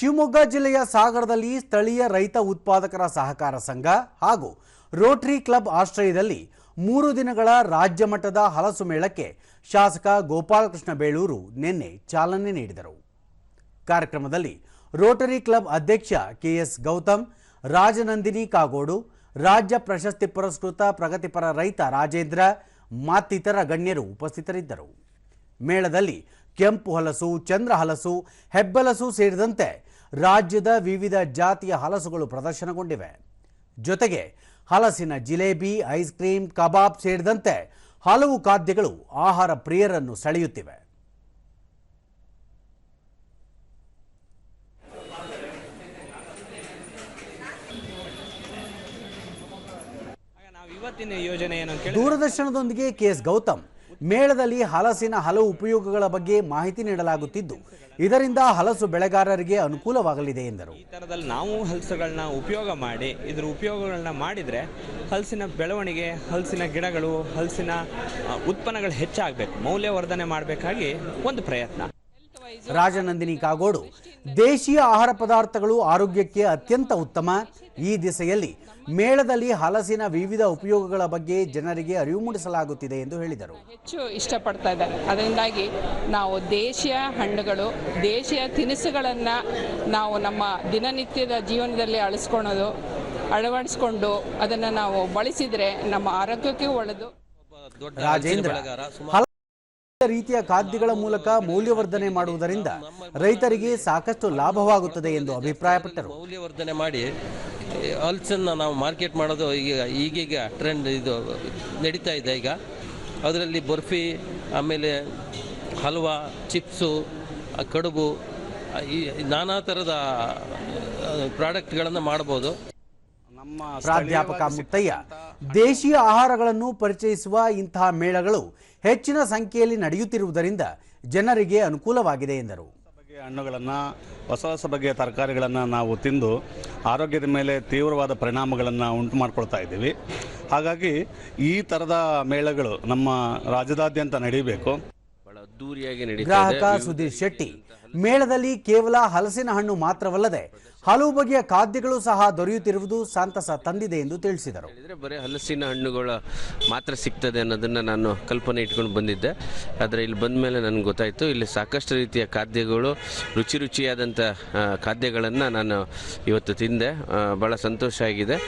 ಶಿವಮೊಗ್ಗ ಜಿಲ್ಲೆಯ ಸಾಗರದಲ್ಲಿ ಸ್ಥಳೀಯ ರೈತ ಉತ್ಪಾದಕರ ಸಹಕಾರ ಸಂಘ ಹಾಗೂ ರೋಟರಿ ಕ್ಲಬ್ ಆಶ್ರಯದಲ್ಲಿ ಮೂರು ದಿನಗಳ ರಾಜ್ಯ ಮಟ್ಟದ ಹಲಸು ಮೇಳಕ್ಕೆ ಶಾಸಕ ಗೋಪಾಲಕೃಷ್ಣ ಬೇಳೂರು ನಿನ್ನೆ ಚಾಲನೆ ನೀಡಿದರು. ಕಾರ್ಯಕ್ರಮದಲ್ಲಿ ರೋಟರಿ ಕ್ಲಬ್ ಅಧ್ಯಕ್ಷ ಕೆಎಸ್ ಗೌತಮ್, ರಾಜನಂದಿನಿ ಕಾಗೋಡು, ರಾಜ್ಯ ಪ್ರಶಸ್ತಿ ಪುರಸ್ಕೃತ ಪ್ರಗತಿಪರ ರೈತ ರಾಜೇಂದ್ರ, ಮತ್ತಿತರ ಗಣ್ಯರು ಉಪಸ್ಥಿತರಿದ್ದರು. ಮೇಳದಲ್ಲಿ ಕೆಂಪು ಹಲಸು, ಚಂದ್ರ ಹಲಸು, ಹೆಬ್ಬಲಸು ಸೇರಿದಂತೆ ರಾಜ್ಯದ ವಿವಿಧ ಜಾತಿಯ ಹಲಸುಗಳು ಪ್ರದರ್ಶನಗೊಂಡಿವೆ. ಜೊತೆಗೆ ಹಲಸಿನ ಜಿಲೇಬಿ ಐಸ್ ಕ್ರೀಮ್ ಕಬಾಬ್ ಸೇರಿದಂತೆ ಹಲವು ಖಾದ್ಯಗಳು ಆಹಾರ ಪ್ರಿಯರನ್ನು ಸೆಳೆಯುತ್ತಿವೆ. ದೂರದರ್ಶನದೊಂದಿಗೆ ಕೆಎಸ್ ಗೌತಮ್ ಮೇಳದಲ್ಲಿ ಹಲಸಿನ ಹಲವು ಉಪಯೋಗಗಳ ಬಗ್ಗೆ ಮಾಹಿತಿ ನೀಡಲಾಗುತ್ತಿದ್ದು, ಇದರಿಂದ ಹಲಸು ಬೆಳೆಗಾರರಿಗೆ ಅನುಕೂಲವಾಗಲಿದೆ ಎಂದರು. ಈ ಥರದಲ್ಲಿ ನಾವು ಹಲಸುಗಳನ್ನ ಉಪಯೋಗ ಮಾಡಿ, ಇದರ ಉಪಯೋಗಗಳನ್ನ ಮಾಡಿದರೆ ಹಲಸಿನ ಬೆಳವಣಿಗೆ, ಹಲಸಿನ ಗಿಡಗಳು, ಹಲಸಿನ ಉತ್ಪನ್ನಗಳು ಹೆಚ್ಚಾಗಬೇಕು, ಮೌಲ್ಯವರ್ಧನೆ ಮಾಡಬೇಕಾಗಿ ಒಂದು ಪ್ರಯತ್ನ. ರಾಜನಂದಿನಿ ಕಾಗೋಡು ದೇಶೀಯ ಆಹಾರ ಪದಾರ್ಥಗಳು ಆರೋಗ್ಯಕ್ಕೆ ಅತ್ಯಂತ ಉತ್ತಮ. ಈ ದಿಸೆಯಲ್ಲಿ ಮೇಳದಲ್ಲಿ ಹಲಸಿನ ವಿವಿಧ ಉಪಯೋಗಗಳ ಬಗ್ಗೆ ಜನರಿಗೆ ಅರಿವು ಮೂಡಿಸಲಾಗುತ್ತಿದೆ ಎಂದು ಹೇಳಿದರು. ಹೆಚ್ಚು ಇಷ್ಟಪಡ್ತಾ ಇದ್ದಾರೆ. ಅದರಿಂದಾಗಿ ನಾವು ದೇಶೀಯ ಹಣ್ಣುಗಳು ದೇಶೀಯ ತಿನಿಸುಗಳನ್ನ ನಾವು ನಮ್ಮ ದಿನನಿತ್ಯದ ಜೀವನದಲ್ಲಿ ಅಳಿಸ್ಕೊಳೋದು ಅಳವಡಿಸ್ಕೊಂಡು ಅದನ್ನು ನಾವು ಬಳಸಿದರೆ ನಮ್ಮ ಆರೋಗ್ಯಕ್ಕೆ ಒಳ್ಳೆಯದು. ರಾಜೇಂದ್ರ ರೀತಿಯ ಖಾದ್ಯಗಳ ಮೂಲಕ ಮೌಲ್ಯವರ್ಧನೆ ಮಾಡುವುದರಿಂದ ರೈತರಿಗೆ ಸಾಕಷ್ಟು ಲಾಭವಾಗುತ್ತದೆ ಎಂದು ಅಭಿಪ್ರಾಯಪಟ್ಟರು. ಮೌಲ್ಯವರ್ಧನೆ ಮಾಡಿ ಹಲ್ಸನ್ನ ನಾವು ಮಾರ್ಕೆಟ್ ಮಾಡೋದು ಈಗ ಈಗೀಗ ಟ್ರೆಂಡ್ ಇದು ನಡೀತಾ ಇದೆ ಈಗ. ಅದರಲ್ಲಿ ಬರ್ಫಿ ಆಮೇಲೆ ಹಲ್ವಾ ಚಿಪ್ಸು ಕಡುಬು ಈ ನಾನಾ ಥರದ ಪ್ರಾಡಕ್ಟ್ಗಳನ್ನು ಮಾಡ್ಬೋದು. ಪ್ರಾಧ್ಯಾಪಕ ಮುತ್ತಯ್ಯ ದೇಶೀಯ ಆಹಾರಗಳನ್ನು ಪರಿಚಯಿಸುವ ಇಂತಹ ಮೇಳಗಳು ಹೆಚ್ಚಿನ ಸಂಖ್ಯೆಯಲ್ಲಿ ನಡೆಯುತ್ತಿರುವುದರಿಂದ ಜನರಿಗೆ ಅನುಕೂಲವಾಗಿದೆ ಎಂದರು. ಹಣ್ಣುಗಳನ್ನು, ಹೊಸ ಹೊಸ ಬಗೆಯ ತರಕಾರಿಗಳನ್ನು ನಾವು ತಿಂದು ಆರೋಗ್ಯದ ಮೇಲೆ ತೀವ್ರವಾದ ಪರಿಣಾಮಗಳನ್ನು ಉಂಟು ಮಾಡ್ಕೊಳ್ತಾ ಇದ್ದೀವಿ. ಹಾಗಾಗಿ ಈ ಥರದ ಮೇಳಗಳು ನಮ್ಮ ರಾಜ್ಯದಾದ್ಯಂತ ನಡೀಬೇಕು. ಗ್ರಾಹಕ ಸುಧೀರ್ ಶೆಟ್ಟಿ ಮೇಳದಲ್ಲಿ ಕೇವಲ ಹಲಸಿನ ಹಣ್ಣು ಮಾತ್ರವಲ್ಲದೆ ಹಲವು ಬಗೆಯ ಖಾದ್ಯಗಳು ಸಹ ದೊರೆಯುತ್ತಿರುವುದು ಸಂತಸ ತಂದಿದೆ ಎಂದು ತಿಳಿಸಿದರು. ಬರೀ ಹಲಸಿನ ಹಣ್ಣುಗಳು ಮಾತ್ರ ಸಿಗ್ತದೆ ಅನ್ನೋದನ್ನ ನಾನು ಕಲ್ಪನೆ ಇಟ್ಕೊಂಡು ಬಂದಿದ್ದೆ. ಆದರೆ ಇಲ್ಲಿ ಬಂದ ಮೇಲೆ ನನಗೆ ಗೊತ್ತಾಯಿತು ಇಲ್ಲಿ ಸಾಕಷ್ಟು ರೀತಿಯ ಖಾದ್ಯಗಳು ರುಚಿ ರುಚಿಯಾದಂಥ ಖಾದ್ಯಗಳನ್ನು ನಾನು ಇವತ್ತು ತಿಂದೆ. ಭಾಳ ಬಹಳ ಸಂತೋಷ ಆಗಿದೆ.